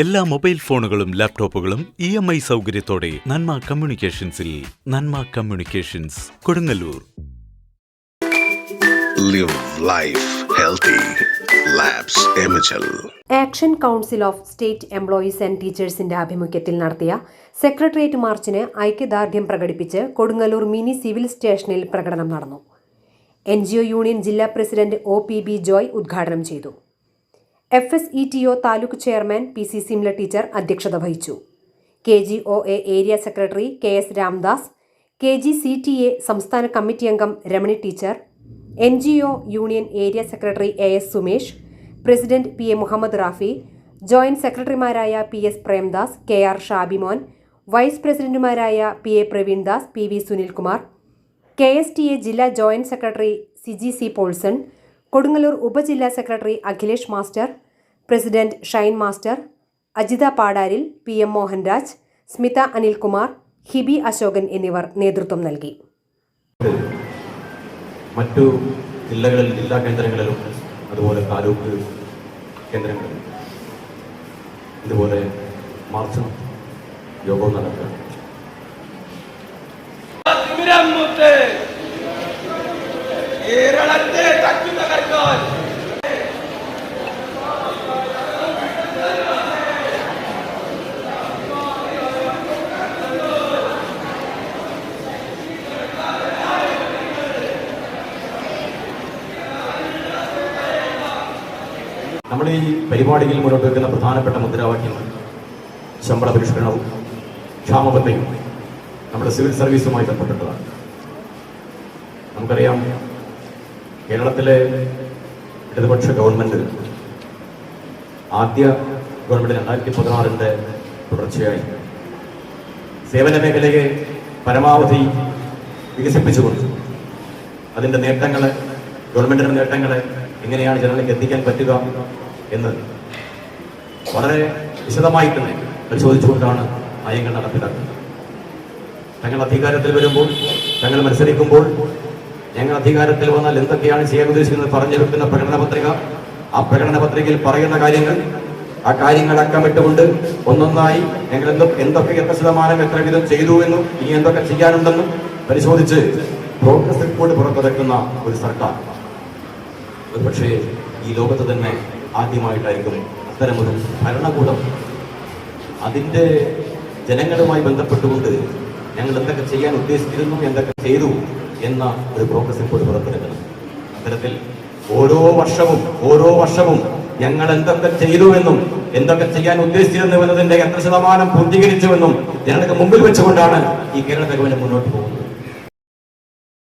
എല്ലാ മൊബൈൽ ഫോണുകളും ലാപ്ടോപ്പുകളും ഇ എം ഐ സൗകര്യത്തോടെ നന്മ കമ്മ്യൂണിക്കേഷൻസിൽ Nanma communications Kodungallur. Live life healthy. Action council of state employees and ടീച്ചേഴ്സിന്റെ ആഭിമുഖ്യത്തിൽ നടത്തിയ സെക്രട്ടേറിയറ്റ് മാർച്ചിന് ഐക്യദാർഢ്യം പ്രകടിപ്പിച്ച് കൊടുങ്ങല്ലൂർ മിനി സിവിൽ സ്റ്റേഷനിൽ പ്രകടനം നടന്നു. എൻ ജി ഒ യൂണിയൻ ജില്ലാ president O P B Joy ഉദ്ഘാടനം ചെയ്തു. F S E T O taluk chairman P C Simla teacher അധ്യക്ഷത വഹിച്ചു. K G O A area secretary K S Ramdas K G C T A സംസ്ഥാന committee അംഗം Ramani teacher N G O union area secretary A S Sumesh president P A Muhammad Rafi joint സെക്രട്ടറിമാരായ P S Premdas K R Shabimon vice പ്രസിഡന്റുമാരായ P A Praveendas P V Sunilkumar K S T A ജില്ലാ joint secretary C G C Paulson Kodungallur ഉപജില്ലാ secretary Akhilesh master president Shine master Ajitha പാടാരിൽ P M Mohanraj Smitha Anilkumar Hibi Ashokan എന്നിവർ നേതൃത്വം നൽകി. മറ്റു ജില്ലകളിൽ ജില്ലാ കേന്ദ്രങ്ങളിലും അതുപോലെ താലൂക്ക് കേന്ദ്രങ്ങളിലും ഇതുപോലെ മാർച്ച് യോഗം നടക്കുക. നമ്മൾ ഈ പരിപാടിയിൽ മുന്നോട്ട് വെക്കുന്ന പ്രധാനപ്പെട്ട മുദ്രാവാക്യങ്ങൾ. ശമ്പള പരിഷ്കരണവും ക്ഷാമബദ്ധയും നമ്മുടെ സിവിൽ സർവീസുമായി ബന്ധപ്പെട്ടതാണ്. നമുക്കറിയാം കേരളത്തിലെ ഇടതുപക്ഷ ഗവൺമെന്റ് ആദ്യ ഗവൺമെന്റ് രണ്ടായിരത്തി പതിനാറിന്റെ തുടർച്ചയായി സേവന മേഖലയെ പരമാവധി വികസിപ്പിച്ചുകൊണ്ട് അതിന്റെ നേട്ടങ്ങളെ ഗവൺമെന്റിന്റെ നേട്ടങ്ങളെ എങ്ങനെയാണ് ജനങ്ങൾക്ക് എത്തിക്കാൻ പറ്റുക എന്ന് വളരെ വിശദമായി തന്നെ പരിശോധിച്ചുകൊണ്ടാണ് നയങ്ങൾ നടപ്പിലാക്കുന്നത്. ഞങ്ങൾ അധികാരത്തിൽ വരുമ്പോൾ ഞങ്ങൾ മത്സരിക്കുമ്പോൾ ഞങ്ങൾ അധികാരത്തിൽ വന്നാൽ എന്തൊക്കെയാണ് ചെയ്യാൻ ഉദ്ദേശിക്കുന്നത് പറഞ്ഞു വെക്കുന്ന പ്രകടന പത്രിക ആ പ്രകടന പത്രികയിൽ പറയുന്ന കാര്യങ്ങൾ ആ കാര്യങ്ങൾ അക്കമിട്ടുകൊണ്ട് ഒന്നൊന്നായി ഞങ്ങൾ എന്തും എന്തൊക്കെ എത്ര ശതമാനം എത്ര വിധം ചെയ്തു എന്നും ഇനി എന്തൊക്കെ ചെയ്യാനുണ്ടെന്നും പരിശോധിച്ച് പ്രോഗ്രസ് റിപ്പോർട്ട് പുറത്തിറക്കുന്ന ഒരു സർക്കാർ. ഒരു പക്ഷേ ഈ ലോകത്ത് തന്നെ ആദ്യമായിട്ടായിരിക്കും അത്തരമൊരു ഭരണകൂടം. അതിന്റെ ജനങ്ങളുമായി ബന്ധപ്പെട്ടുകൊണ്ട് ഞങ്ങൾ എന്തൊക്കെ ചെയ്യാൻ ഉദ്ദേശിച്ചിരുന്നു എന്തൊക്കെ ചെയ്തു എന്ന ഒരു പ്രോഗ്രസ് റിപ്പോർട്ട് പുറത്തെടുക്കണം അത്തരത്തിൽ ഓരോ വർഷവും ഓരോ വർഷവും ഞങ്ങൾ എന്തൊക്കെ ചെയ്തുവെന്നും എന്തൊക്കെ ചെയ്യാൻ ഉദ്ദേശിച്ചിരുന്നുവെന്നതിന്റെ എത്ര ശതമാനം പൂർത്തീകരിച്ചുവെന്നും ജനങ്ങൾക്ക് മുമ്പിൽ വെച്ചുകൊണ്ടാണ് ഈ കേരള ഗവൺമെന്റ് മുന്നോട്ട് പോകുന്നത്.